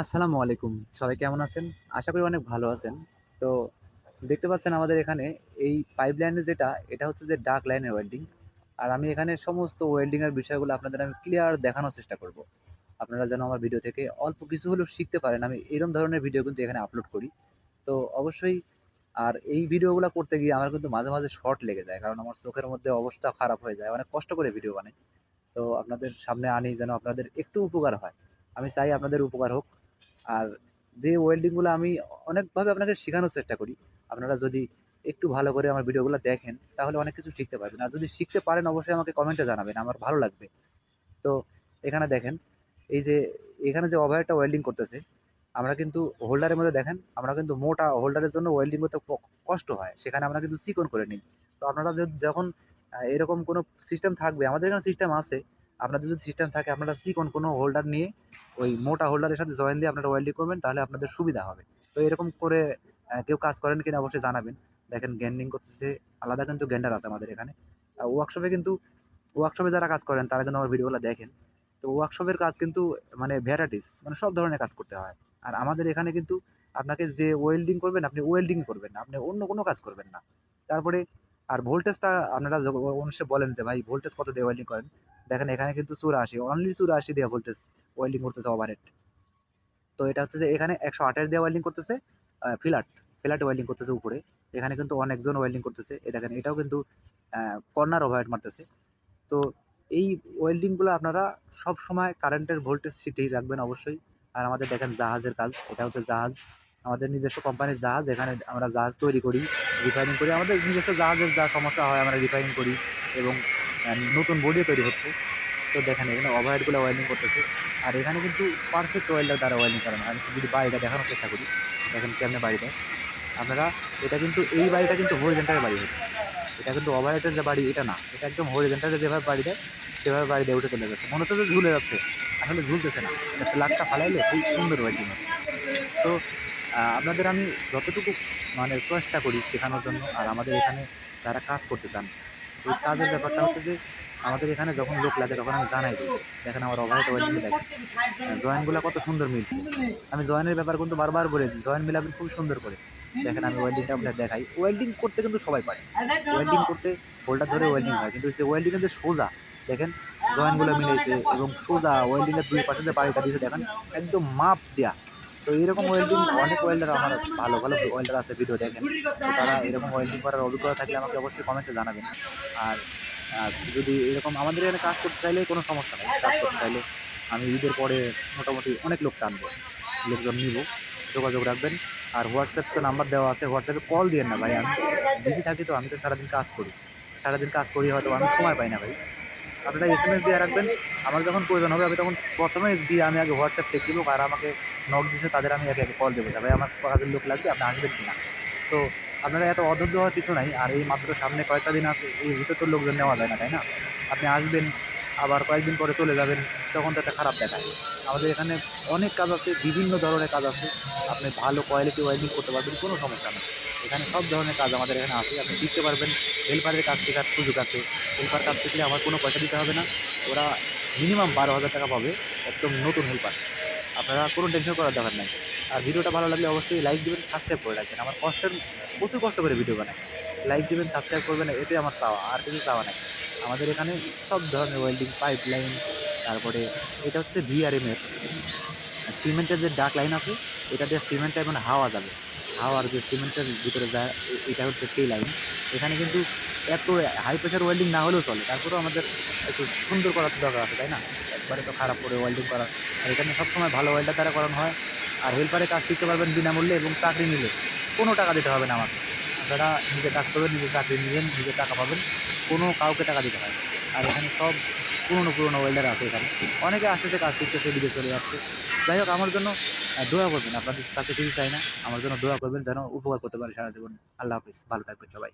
আসসালামু আলাইকুম। সবাই কেমন আছেন? আশা করি অনেক ভালো আছেন। তো দেখতে পাচ্ছেন আমাদের এখানে এই পাইপ লাইনের যেটা, এটা হচ্ছে যে ডার্ক লাইনের ওয়েল্ডিং আর আমি এখানে সমস্ত ওয়েল্ডিংয়ের বিষয়গুলো আপনাদের আমি ক্লিয়ার দেখানোর চেষ্টা করব। আপনারা যেন আমার ভিডিও থেকে অল্প কিছু হলেও শিখতে পারেন। আমি এরকম ধরনের ভিডিও কিন্তু এখানে আপলোড করি। তো অবশ্যই, আর এই ভিডিওগুলো করতে গিয়ে আমার কিন্তু মাঝে মাঝে শর্ট লেগে যায়। কারণ আমার চোখের মধ্যে অবস্থা খারাপ হয়ে যায়। অনেক কষ্ট করে ভিডিও বানাই। তো আপনাদের সামনে আনি যেন আপনাদের একটু উপকার হয়। আমি চাই আপনাদের উপকার হোক। আর যে ওয়েল্ডিংগুলো আমি অনেকভাবে আপনাকে শেখানোর চেষ্টা করি, আপনারা যদি একটু ভালো করে আমার ভিডিওগুলো দেখেন, তাহলে অনেক কিছু শিখতে পারবেন। আর যদি শিখতে পারেন, অবশ্যই আমাকে কমেন্টে জানাবেন, আমার ভালো লাগবে। তো এখানে দেখেন, এই যে এখানে যে ওভারটা ওয়েল্ডিং করতেছে, আমরা কিন্তু হোল্ডারের মধ্যে দেখেন, আমরা কিন্তু মোটা হোল্ডারের জন্য ওয়েল্ডিং করতে কষ্ট হয়। সেখানে আমরা কিন্তু চিকন করে নিই। তো আপনারা যখন এরকম কোনো সিস্টেম থাকবে, আমাদের এখানে সিস্টেম আছে, আপনাদের যদি সিস্টেম থাকে, আপনারা চিকন কোনো হোল্ডার নিয়ে ওই মোটা হোল্ডারের সাথে জয়েন দিয়ে আপনারা ওয়েল্ডিং করবেন, তাহলে আপনাদের সুবিধা হবে। তো এরকম করে কেউ কাজ করেন কিনা অবশ্যই জানাবেন। দেখেন গ্যান্ডিং করতেছে, আলাদা কিন্তু গ্যান্ডার আছে আমাদের এখানে। ওয়ার্কশপে কিন্তু ওয়ার্কশপে যারা কাজ করেন, তারা কিন্তু আমার ভিডিওগুলো দেখেন। তো ওয়ার্কশপের কাজ কিন্তু মানে ভ্যারাইটিস মানে সব ধরনের কাজ করতে হয়। আর আমাদের এখানে কিন্তু আপনাকে যে ওয়েল্ডিং করবেন, আপনি ওয়েল্ডিং করবেন না। আপনি অন্য কোনো কাজ করবেন না। তারপরে, আর ভোল্টেজটা আপনারা অনুষ্ঠানে বলেন যে ভাই ভোল্টেজ কত দিয়ে ওয়েল্ডিং করেন? দেখেন এখানে কিন্তু চুরাশি অনলি চুরাশি দিয়ে ভোল্টেজ ওয়েল্ডিং করতেছে ওভারহেড তো এটা হচ্ছে যে এখানে একশো আটের দিয়ে ওয়েল্ডিং করতেছে ফ্ল্যাট ফ্ল্যাট ওয়েল্ডিং করতেছে উপরে। এখানে কিন্তু অনেকজন ওয়েল্ডিং করতেছে। এ দেখেন, এটাও কিন্তু কর্নার ওভারহেড মারতেছে। তো এই ওয়েল্ডিংগুলো আপনারা সব সময় কারেন্টের ভোল্টেজ সিটেই রাখবেন অবশ্যই। আর আমাদের দেখেন জাহাজের কাজ, এটা হচ্ছে জাহাজ। আমাদের নিজস্ব কোম্পানির জাহাজ, এখানে আমরা জাহাজ তৈরি করি রিফাইনিং করি। আমাদের নিজস্ব জাহাজের যা সমস্যা হয়, আমরা রিফাইনিং করি এবং নতুন বডিও তৈরি হচ্ছে। তো দেখেন, এখানে ওভারহেডগুলো ওয়েল্ডিং করতেছে। আর এখানে কিন্তু পারফেক্ট ওয়েল্ডার দ্বারা ওয়েল্ডিং করানো। আমি যদি বাড়িটা দেখানোর চেষ্টা করি, দেখেন কেমনে বাড়িটা। আপনারা, এটা কিন্তু, এই বাড়িটা কিন্তু হরিজেন্টারের বাড়ি হচ্ছে এটা কিন্তু ওভারহেডের যে বাড়ি, এটা না। এটা একদম হরিজেন্টারে যেভাবে বাড়ি দেয়, সেভাবে বাড়ি দিয়ে উঠে চলে যাচ্ছে। মনে হচ্ছে যে ঝুলে যাচ্ছে। আসলে ঝুলতেছে না। ফ্ল্যাগটা ফালাইলে খুব সুন্দর ওয়েল্ডিং হচ্ছে তো আপনাদের আমি যতটুকু মানে চেষ্টা করি শেখানোর জন্য, আর আমাদের এখানে যারা কাজ করতে চান এই কাজের ব্যাপারটা হচ্ছে যে, আমাদের এখানে যখন লোক লাগে তখন আমি জানাই দিই। দেখেন আমার ওভারহেড ওয়েল্ডিং দেখেন জয়েন্টগুলো কত সুন্দর মিলছে। আমি জয়েনের ব্যাপার কিন্তু বারবার বলেছি জয়েন্ট মিলাবেন খুব সুন্দর করে। দেখেন আমি ওয়েল্ডিংটা আপনার দেখাই। ওয়েল্ডিং করতে কিন্তু সবাই পারে। ওয়েল্ডিং করতে হোল্ডার ধরে ওয়েল্ডিং হয়। কিন্তু যে ওয়েল্ডিংয়ের যে সোজা, দেখেন জয়েন্টগুলো মিলেছে এবং সোজা ওয়েল্ডিংয়ের দুই পাশে যে বাড়িটা দিয়েছে, দেখেন, একদম মাপ দেয়া। তো এরকম ওয়েল্ডিং অনেক ওয়েল্ডার আমার ভালো ভালো ওয়েল্ডার আছে ভিডিও দেখেন। তো তারা এরকম ওয়েল্ডিং করার অভিজ্ঞতা থাকলে আমাকে অবশ্যই কমেন্টে জানাবেন। আর যদি এরকম আমাদের এখানে কাজ করতে চাইলে কোনো সমস্যা নেই। কাজ করতে চাইলে আমি ঈদের পরে মোটামুটি অনেক লোক টানবো লোকজন নিব, যোগাযোগ রাখবেন। আর হোয়াটসঅ্যাপ তো নাম্বার দেওয়া আছে হোয়াটসঅ্যাপে কল দিয়েন না ভাই। আমি বিজি থাকি তো, আমি তো সারাদিন কাজ করি। সারাদিন কাজ করি, হয়তো আমি সময় পাই না ভাই। আপনারা এস এম এস দিয়ে রাখবেন। আমার যখন প্রয়োজন হবে, আমি তখন প্রথমে এস দিয়ে আমি আগে হোয়াটসঅ্যাপ চেক দিব, আর আমাকে নক দিছে, তাদের আমি একে কল দেবো। যে ভাই, আমার কাজের লোক লাগবে, আপনি আসবেন কিনা? তো আপনারা এত অধৈর্য হওয়ার কিছু নাই, আর এই মাত্র সামনে কয়েকটা দিন আছে, এই ভিতরে তো লোকজন নেওয়া যায় না, তাই না? আপনি আসবেন, আবার কয়েকদিন পরে চলে যাবেন, তখন তো একটা খারাপ দেখায় আমাদের এখানে অনেক কাজ আছে, বিভিন্ন ধরনের কাজ আছে। আপনি ভালো কোয়ালিটি ওয়েল্ডিং করতে পারবেন, কোনো সমস্যা নেই। এখানে সব ধরনের কাজ আমাদের এখানে আছে। আপনি শিখতে পারবেন। হেল্পারের কাজ শেখার সুযোগ আছে। হেল্পার কাজ শিখলে আমার কোনো পয়সা দিতে হবে না। ওরা মিনিমাম বারো হাজার টাকা পাবে একদম নতুন হেল্পার। আপনারা কোনো টেনশন করার দরকার নাই। আর ভিডিওটা ভালো লাগলে অবশ্যই লাইক দেবেন সাবস্ক্রাইব করে রাখবেন। আমার কষ্টের, প্রচুর কষ্ট করে ভিডিও বানাই। লাইক দেবেন সাবস্ক্রাইব করবেন, এতে আমার চাওয়া, আর কিছু চাওয়া নাই। আমাদের এখানে সব ধরনের ওয়েল্ডিং পাইপ লাইন তারপরে এটা হচ্ছে ভিআরএমের সিমেন্টের যে ডাক লাইন আছে এটা দিয়ে সিমেন্টটা এখন হাওয়া যাবে। হাওয়ার যে সিমেন্টের ভিতরে যায় এটা হচ্ছে সেই লাইন এখানে কিন্তু এত হাই প্রেশার ওয়েল্ডিং না হলেও চলে। তারপরেও আমাদের একটু সুন্দর করার দরকার আছে, তাই না? একবারে তো খারাপ করে ওয়েল্ডিং করা। আর এখানে সবসময় ভালো ওয়েল্ডার দ্বারা করানো হয়। আর হেল্পারে কাজ শিখতে পারবেন বিনামূল্যে এবং চাকরি নিলে। কোনো টাকা দিতে হবে না আমাকে। আপনারা নিজে কাজ করবেন, নিজে চাকরি নেবেন নিজে টাকা পাবেন। কোনো কাউকে টাকা দিতে হয়। আর এখানে সব পুরনো পুরনো ওয়েল্ডার আছে এখানে। অনেকে আসতেছে, কাজ শিখতেছে, বিদেশ চলে যাচ্ছে। যাই হোক, আমার জন্য দোয়া করবেন। আপনাদের কাছে কিছু চাই না। আমার জন্য দোয়া করবেন যেন উপকার করতে পারে সারা জীবন। আল্লাহ হাফিজ। ভালো থাকবেন সবাই।